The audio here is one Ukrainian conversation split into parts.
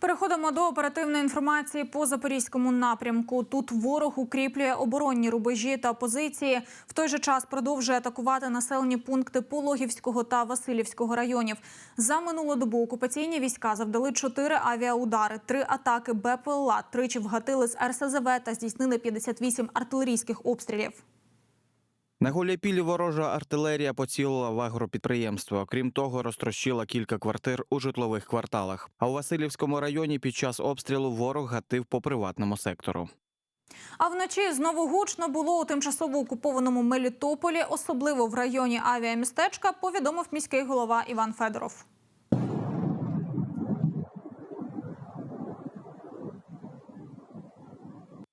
Переходимо до оперативної інформації по запорізькому напрямку. Тут ворог укріплює оборонні рубежі та позиції. В той же час продовжує атакувати населені пункти Пологівського та Васильівського районів. За минулу добу окупаційні війська завдали чотири авіаудари, три атаки БПЛА, тричі вгатили з РСЗВ та здійснили 58 артилерійських обстрілів. На Гуляйпілі ворожа артилерія поцілила в агропідприємство. Крім того, розтрощила кілька квартир у житлових кварталах. А у Васильівському районі під час обстрілу ворог гатив по приватному сектору. А вночі знову гучно було у тимчасово окупованому Мелітополі, особливо в районі авіамістечка, повідомив міський голова Іван Федоров.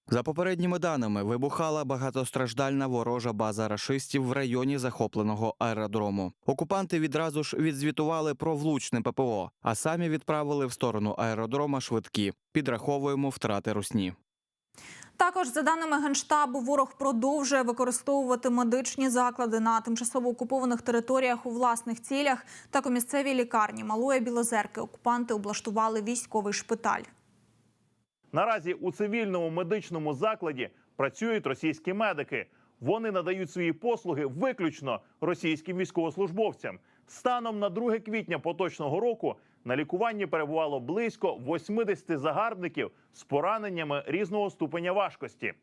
За попередніми даними, вибухала багатостраждальна ворожа база рашистів в районі захопленого аеродрому. Окупанти відразу ж відзвітували про влучне ППО, а самі відправили в сторону аеродрома швидкі. Підраховуємо втрати русні. Також, за даними генштабу, ворог продовжує використовувати медичні заклади на тимчасово окупованих територіях у власних цілях. Так у місцевій лікарні Малої Білозерки окупанти облаштували військовий шпиталь. Наразі у цивільному медичному закладі працюють російські медики. Вони надають свої послуги виключно російським військовослужбовцям. Станом на 2 квітня поточного року на лікуванні перебувало близько 80 загарбників з пораненнями різного ступеня важкості.